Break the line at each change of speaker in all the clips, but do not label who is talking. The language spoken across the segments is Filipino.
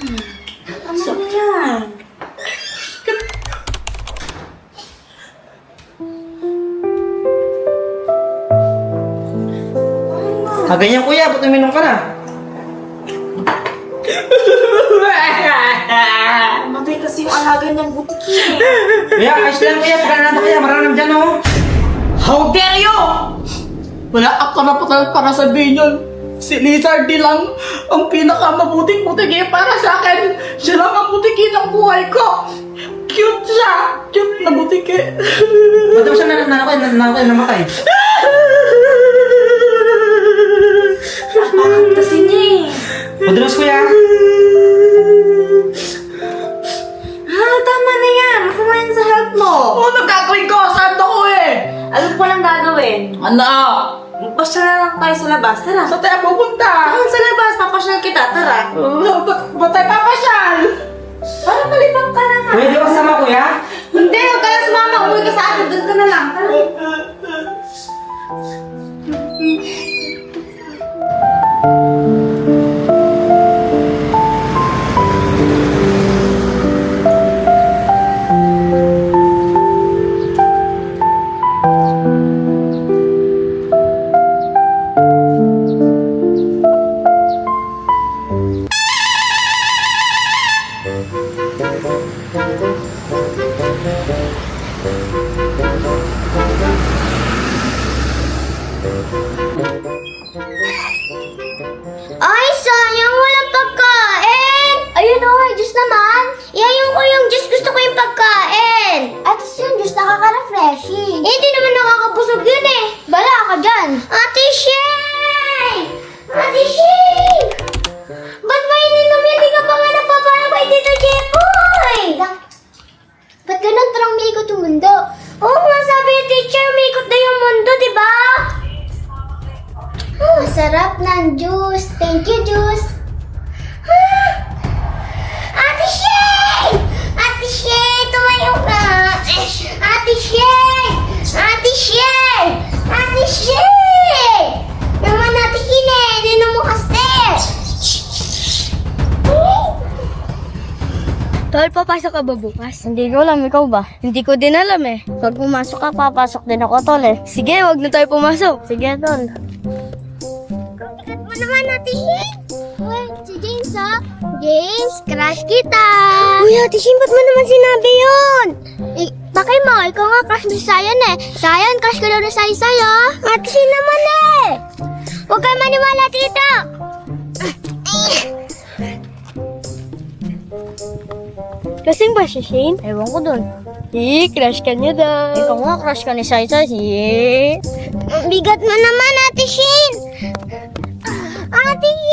Ano na yan?
Kaganyan kuya, ba't uminom ka na?
Matay kasi yung alaga niyang butiki.
Kuya, ayos lang kuya, pagka nato kuya, maranam dyan oh.
How dare you! Wala ako karapatan para sabihin yun. Si Lizard di lang ang pinakamabuting butiki para sa akin. Siya lang ang butiki ng buhay ko. Cute siya! Cute na butiki.
Ba't mo siya na nanakay, nanakay, namatay?
Kasi niya eh.
Madalas kuya.
Ah, tama na yan. Kumain sa health mo.
Oo, nagkakawin ko. Saan ako eh?
Alam ko lang gagawin.
Ano?
Magpasyal na lang tayo sa labas. Tara.
Saan tayo pupunta?
Doon sa labas, papasyal kita. Tara.
Uh, ba't ba't tayo papasyal?
Para malibang ka naman.
Kuya, di ba kasama kuya?
Ay, sayang walang pagkain! Ayun o, may juice naman. Iyayin ko yung juice, gusto ko yung pagkain. At yung juice nakaka-refreshing. Eh, hindi naman nakakabusog yun eh. Bala ka dyan. Ate Shay! Ate Shay! Ba't mo ininom yan? Di ka pa nga napapala kay Tito Jepoy! Ba't ganun parang umiikot yung mundo? Oo nga, sabi ni teacher, umiikot na yung mundo, Thank you, juice. Ah! Ate Shay! Ate Shay, tumayo ka. Ate Shay! Ate Shay! Ate Shay! Naman natin kinin. Ano mo kasi?
Tol, papasok ka ba bukas? Hindi ko alam, ikaw ba? Hindi ko din alam eh. Pag pumasok ka, papasok din ako, tol eh. Sige, wag na tayo pumasok. Sige, tol.
Bigat mo naman, Ate Shay. Uy, si James ha? James, crush kita. Uy, Ate Shay, ba't mo naman sinabi yun? Eh, bakit mo? Ikaw nga crush mo si Sayan eh. Sayan, crush ka daw na Say sa'yo. Ate Shay naman eh. Huwag kayo maniwala dito.
Kasing ba si Shane? Ewan ko dun. Eh, crush ka niya daw. Ikaw nga, crush ka ni Saisa. Eh.
Ang Bigat mo naman, Ate Shin! Ate Shin!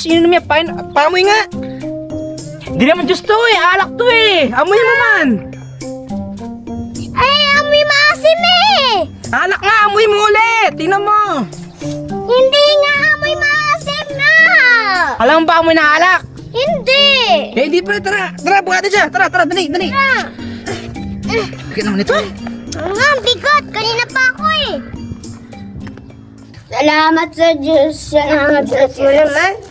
Diyos
ininom niya? Pain, pamoy nga. Di naman Diyos to eh, alak to eh. Amoy mo man.
Ay, amoy maasim eh!
Alak nga, amoy mo ulit. Tingnan mo.
Hindi nga amoy maasim na!
Alam mo ba amoy na alak?
Hindi!
Eh, di pa, tara. Tara, buhatin siya. Tara, tara, dali, dali.
Ah,
Bakit naman ito?
ang nga, ang bigat! Kanina pa ako eh! Salamat sa Diyos. Salamat sa Diyos mo naman.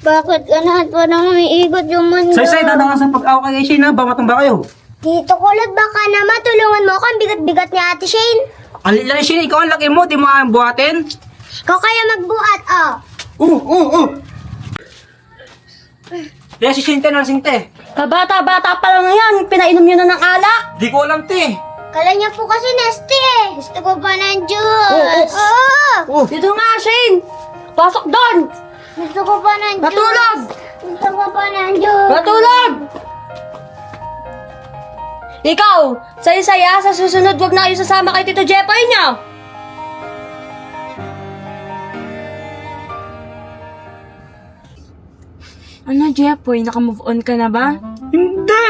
Bakit ganahan pa nang umiigot yung mundo?
Say, say, dadaan sa pag-aw kay Shane ha. Bamatong ba kayo?
Tito Kulot, baka naman tulungan mo ako. Ang bigat-bigat ni Ate Shane.
Ang laki Shane, ikaw ang laki mo. Di mo kayang buhatin.
Ikaw kaya magbuhat, oh.
Uh, uh, uh. Kaya si Shane, nalasing te.
Kabata-bata pa lang yan. Pinainom niyo na ng alak.
Di ko alam te.
Kala niya po kasi nasty eh. Gusto ko pa ng juice. Oo.
Uh.
Dito nga, Shane. Pasok doon.
Gusto ko pa ng juice.
Matulog.
Gusto ko pa ng juice.
Matulog. Ikaw, saya-saya, sa susunod wag na kayo sasama kay Tito Jepoy niyo.
Ano, Jepoy? Naka-move on ka na ba?
Hindi.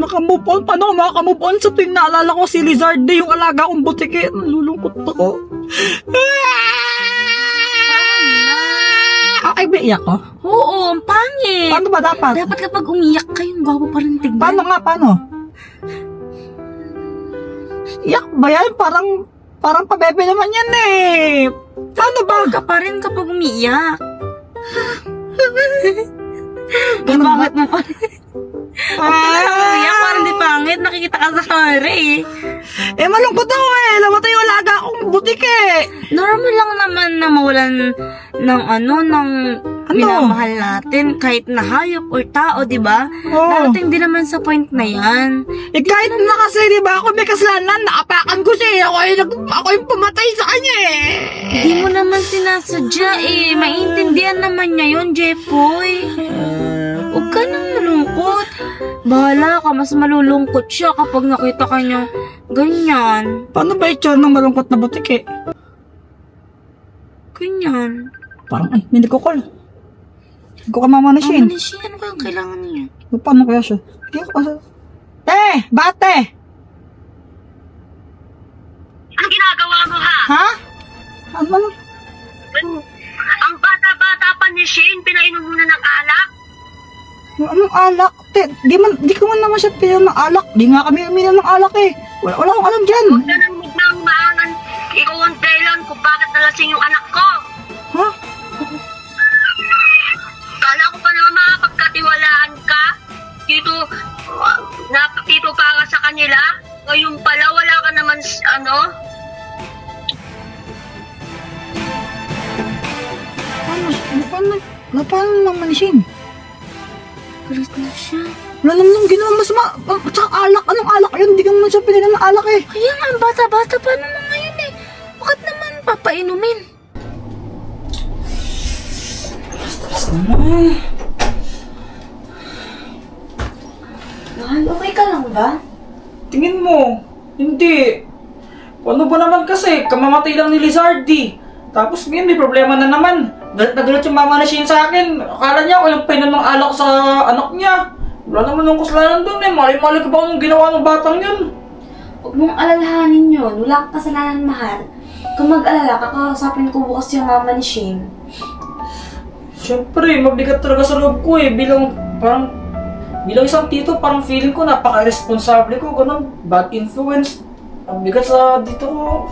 makakamove on? Paano ako makakamove on sa tuwing naalala ko si Lizarde, yung alaga kong butike? Nalulungkot ako. Ah, ay, may iyak ko?
Oo, ang pangit.
Paano ba dapat?
Dapat kapag umiyak kayo, ang gwapo pa rin tignan.
Paano nga, paano? Iyak ba yan? Parang, parang pabebe naman yan eh. Paano ba?
ka pa rin kapag umiiyak.
Ganun ba?
mo pa rin.
Ah,
Umiyak parang di pangit. Nakikita ka sa camera eh.
eh, malungkot ako eh. Namatay yung alaga akong butike.
Normal lang naman na mawalan ng ano, ng
Ano?
minamahal natin. Kahit na hayop or tao, di ba?
Oo.
Darating din naman sa point na yan.
Eh, kahit na kasi, di ba, ako may kasalanan, naapakan ko siya eh. Ako, yung, nag- ako yung pumatay sa kanya eh.
Hindi mo naman sinasadya eh. Maintindihan naman niya yun, Jepoy. Huwag ka nang. Bahala ka, mas malulungkot siya kapag nakita ka niya ganyan.
Paano ba itsura ng malungkot na butike?
Ganyan.
Parang, ay, may nagkukol. Hindi ko kamama na siya.
Ano siya? Ano kayang kailangan niya?
Paano kaya siya? Hindi ko kasi... Eh! Bate!
Ang ginagawa mo ha?
Ha? Ano? ano?
Ang bata-bata pa ni Shane, pinainom mo na ng alak?
Anong alak? Te, di, man, di ko man naman siya pinainom ng alak. Di nga kami uminom ng alak eh. Wala, wala akong alam dyan.
Huwag na nang nang maangan. Ikaw ang dahilan kung bakit nalasing yung anak ko.
Ha?
Kala ko pa naman makapagkatiwalaan ka. Dito, uh, na dito para sa kanila. Ngayon pala, wala ka naman, ano?
Paano? Paano? Paano, paano naman siya?
Galit na siya.
Wala naman nung ginawa masama. At saka alak. Anong alak yun? Di ka naman siya pinainom ng alak eh.
Kaya nga, bata-bata pa naman ngayon eh. Bakit naman papainumin? Mahal, okay ka lang ba?
Tingin mo, hindi. Ano ba naman kasi, kamamatay lang ni Lizardi. Tapos ngayon may problema na naman. Galit na galit yung mama na Shane sa akin. Akala niya ako yung painom ng alak sa anak niya. Wala naman nung kasalanan doon eh. Mali-mali ka ba kung ginawa ng batang yun?
Huwag mong alalahanin yun. Wala kang kasalanan, mahal. Kung mag-alala, kakausapin ko bukas yung mama ni Shane.
Siyempre, mabigat talaga sa loob ko eh. Bilang, parang, bilang isang tito, parang feeling ko napaka-responsable ko. Ganun, bad influence. Ang bigat sa dito ko.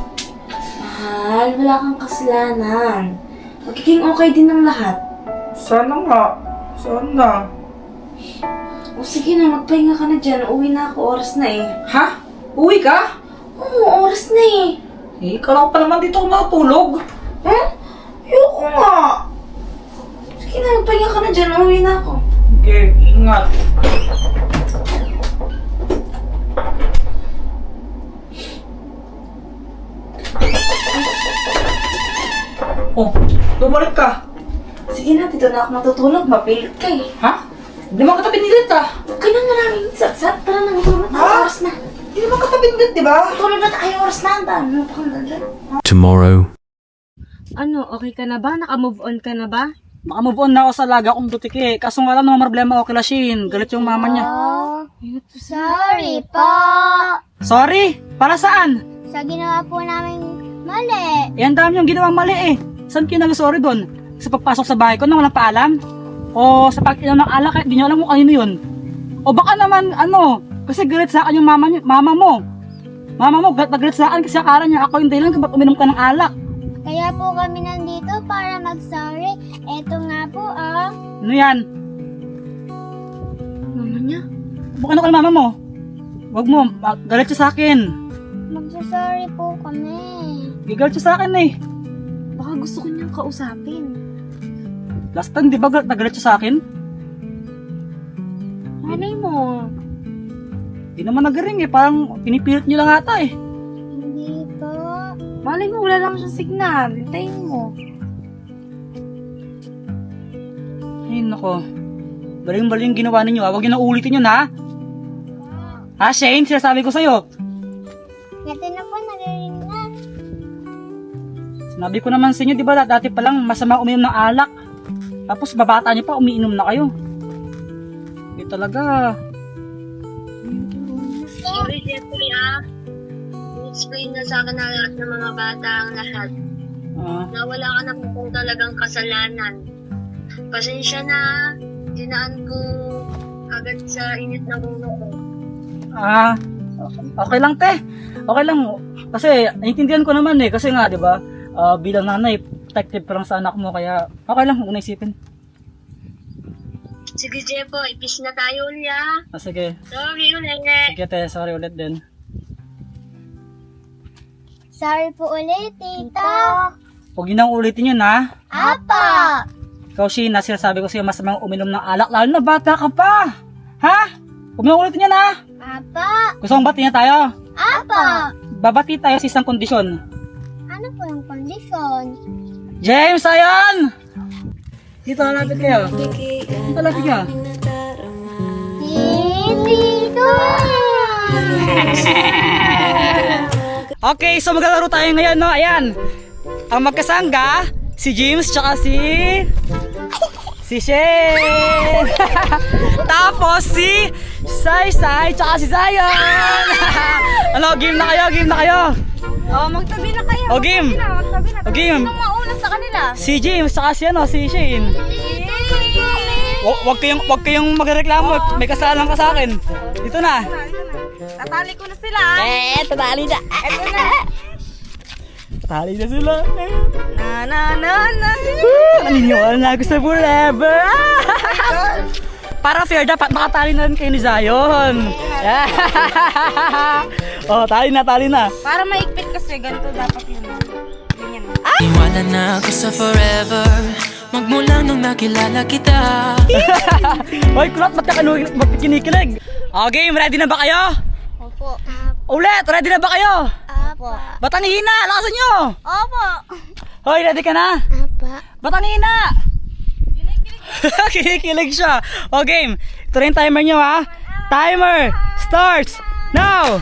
Mahal, wala kang kasalanan. Magiging okay din ng lahat.
Sana nga. Sana.
O sige na, magpahinga ka na dyan. Uwi na ako, oras na eh.
Ha? Uwi ka?
Oo, oras na eh.
Eh, kala ko pa naman dito ako natulog.
Huh? Ayoko nga. Sige na, magpahinga ka na dyan. Uwi na ako.
Okay, ingat. Oh, bumalik ka.
Sige na, dito na ako matutulog. Mapilit ka eh.
Ha? Hindi naman kita pinilit ah.
Huwag ka na maraming sat-sat. Tara na, matulog na.
Ha?
Oras na.
Hindi naman kita pinilit, di ba?
Matulog na tayo. Oras na. Ang dami kang dalan.
tomorrow.
Ano, okay ka na ba? Naka-move on ka na ba?
Makamove on na ako sa laga kong butike. Kaso nga lang, mga problema ako kila Shin. Galit yung mama niya.
Oh, sorry po.
Sorry? Para saan?
Sa ginawa po namin mali.
Eh, ang dami yung ginawang mali eh. Saan kayo nag-sorry doon? Sa pagpasok sa bahay ko nang walang paalam? O sa pag-inom ng alak, di nyo alam kung kanino yun? O baka naman, ano, kasi galit sa akin yung mama, niyo- mama mo. Mama mo, galit na galit sa akin kasi akala niya ako yung dahilan kapag uminom ka ng alak.
Kaya po kami nandito para mag-sorry. Eto nga po, ah.
Ano yan?
Mama niya?
Baka ano ka ng mama mo? Huwag mo, galit siya sa akin.
Magsasorry po kami.
Galit siya sa akin eh.
Gusto ko niyang kausapin.
Last time, di ba galit na galit siya sa akin?
Malay mo.
Di naman nagaring eh, parang pinipilit niyo lang ata eh.
Hindi po.
Malay mo, wala lang siyang signal. Hintayin mo.
Ay, nako. Baling-baling ginawa ninyo ha. Huwag niyo na ulitin yun ha. Ha, Shane? Sinasabi ko sa'yo. Sinabi ko naman sa inyo, di ba, dati pa lang masama uminom ng alak. Tapos babata niyo pa, umiinom na kayo. Eh talaga.
Sorry, Jeffrey, ah. explain na sa akin na lahat ng mga bata ang lahat.
Ah,
Na wala ka naman kung talagang kasalanan. Pasensya na, dinaan ko agad sa init ng ulo ko.
ah, okay lang te. Okay lang. Kasi naiintindihan ko naman eh. Kasi nga, di ba, ah, bilang nanay, protective pa lang sa anak mo. Kaya okay lang, huwag na isipin.
Sige, Jefo, ipis na tayo ulit, ah.
Sige.
Sorry ulit.
Sige te, sorry ulit din.
Sorry po ulit, tita.
Huwag yun ang ulitin yun ha.
Apa!
Ikaw, Sheena, sinasabi ko sa'yo, masamang uminom ng alak, lalo na bata ka pa. Ha? Huwag mo ulitin yan ha.
Apa!
Gusto mong batiin tayo?
Apa!
Babati tayo sa isang kondisyon.
Po yung kondisyon?
James, ayan! Dito, lapit kayo. Dito, lapit kayo.
Dito!
Okay, so maglalaro tayo ngayon, no? Ayan. Ang magkasangga, si James, tsaka si... Si Shane! Tapos si Sai Sai, tsaka si Zion! ano, game na kayo, game na kayo!
Oh, magtabi na kayo.
O, game!
Magtabi na.
O, game!
Sino mauna sa kanila?
Si James, tsaka si ano, si Shane. Wa- Wag kayong, wag kayong magreklamo, may kasalanan ka sa akin. Dito na.
Tatali ko na sila.
Eh, tatali na.
Ito na.
Tatali na sila.
Na na na na.
Naniniwala na ako sa forever. Para fair, dapat makatali na rin kayo ni Zion. oh, tali na, tali na.
Para maigpit kasi ganito dapat yun. Ganyan.
Iwala na ako sa forever Magmula nung nakilala kita
Hoy, kulot, ba't ka ba't kinikilig? Okay, ready na ba kayo?
Opo.
Ulit, ready na ba kayo?
Apa.
Ba't ang hina? Lakasan nyo!
Opo.
Hoy, ready ka na?
Apa.
Ba't ang hina? Kinikilig siya. O game, ito rin timer nyo ha. Timer starts now!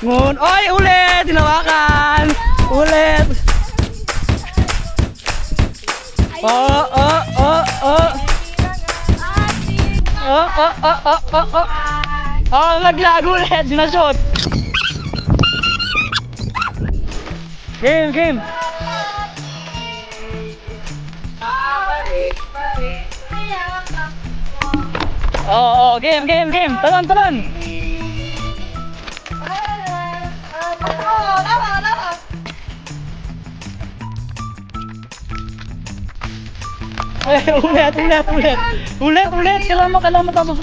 Ngun, oy, ulit! Tinawakan! Ulit! Oh, oh, oh, oh! Oh, oh, oh, oh, oh, oh! Oh, naglag ulit! Di na shot! Game, game! Oo, oh, game, game, game. Talon, talon. Ay, ulit, ulit, ulit. Ulit, ulit. Kailangan mo, kailangan matapos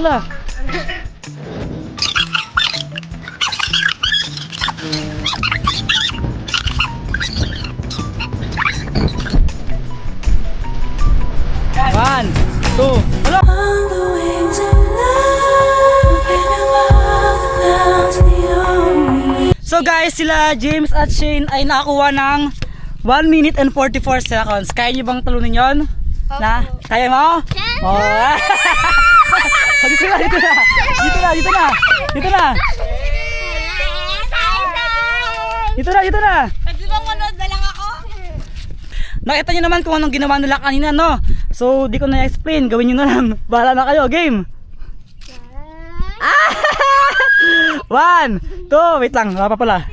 So guys, sila James at Shane ay nakakuha ng 1 minute and 44 seconds. Kaya niyo bang talunin yon? Na? Kaya mo? Oh. dito na, dito na. Dito na, dito na. Dito na. Dito na, dito na.
Pwede bang manood na lang ako?
Nakita niyo naman kung anong ginawa nila kanina, no? So, di ko na explain. Gawin niyo na lang. Bahala na kayo. Game. Ah! One, two, wait lang. Wala pa pala.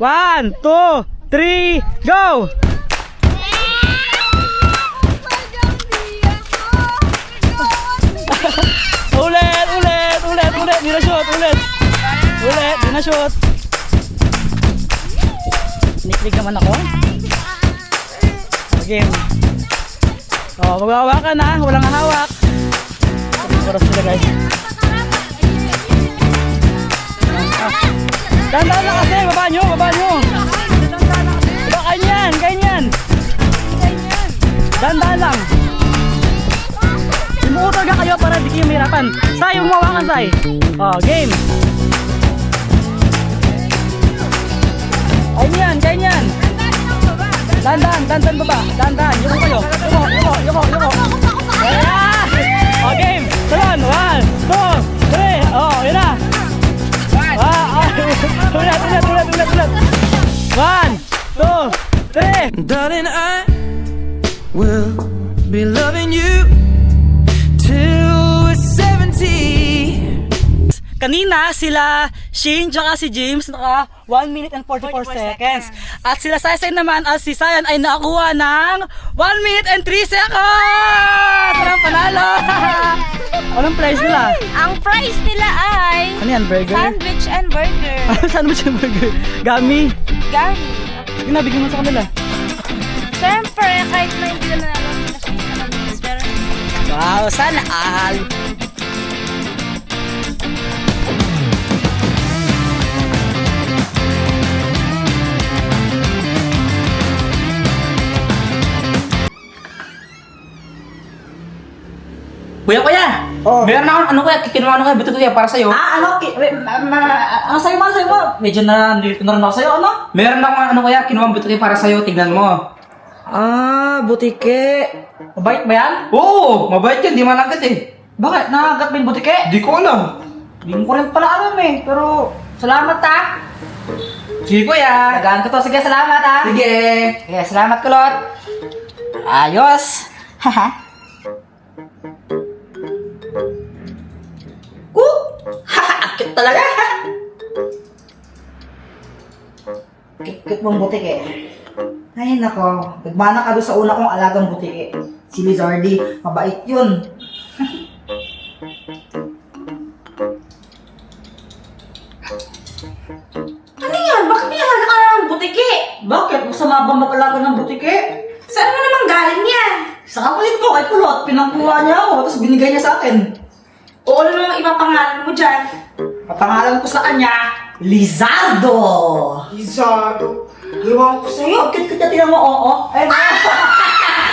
One, two, three, go! ulit, ulit, ulit, ulit. Di na shoot, ulit. Ulit, di na shoot. Niklig naman ako. Game. Oh, maghahawakan na. Walang hawak. Oras sila guys. Dandan lang kasi, baba nyo, baba nyo. Baba, ganyan, ganyan. Dandan lang. Simuko talaga kayo para di kayo mahirapan. Say, huwag mawakan, Say. Oh, game. Ganyan, ganyan. Dandan, dandan baba. Dandan, yuko kayo. Yuko, yuko, yuko, yuko. Ayan! O, game. Talon, one, two, three. Oh, yun na. Ah, ah, ulit, ulit, ulit, ulit, ulit. One, two, three.
Darling, I will be loving you
kanina sila Shane tsaka si James naka 1 minute and 44, seconds. At sila Saysay naman at si Sayan ay nakakuha ng 1 minute and 3 seconds! Walang panalo! Walang prize nila.
Ang price nila ay
Ano yan, burger?
sandwich and burger.
Mo siya burger? Gami.
Gami.
Sige na, bigyan mo sa kanila.
Siyempre, kahit na hindi na nanalo sila siya sa kanila. Pero,
Wow, sana all. Oh.
Meron akong ano kuya, kinuha ano kuya, buto kuya para sa'yo.
Ah, ano? Ki- ma, ma, ano sa'yo ba? Sa'yo ba? Medyo na nandito na rin ako sa'yo, ano?
Meron akong ano kuya, kinuha buto kuya para sa'yo, tignan mo.
Ah, butike. Mabait ba yan?
Oo, mabait yan, di malagkat eh.
Bakit? Nakagat mo yung butike?
Di ko alam.
Hindi mo ko rin pala alam eh. Pero, salamat ah.
Sige kuya.
Tagaan ko to. Sige, salamat ah.
Sige.
Sige, salamat kulot. Ayos. Haha. talaga. Kit-kit mong butike. Ay, nako. Nagmana ka doon sa una kong alagang butike. Si Lizardi. Mabait yun.
ano yan? Bakit pinalaga ka ng butiki?
Bakit? Masama ba mag-alaga ng butike?
Saan mo naman galing yan?
Sa kapalit ko kay Kulot, pinangkuha niya ako, tapos binigay niya sa akin.
O ano namang ibang pangalan mo dyan?
Papangalan ko sa kanya, Lizardo!
Lizardo. Iwan ko sa'yo.
Ang cute-cute niya, tingnan mo, oo. Eh,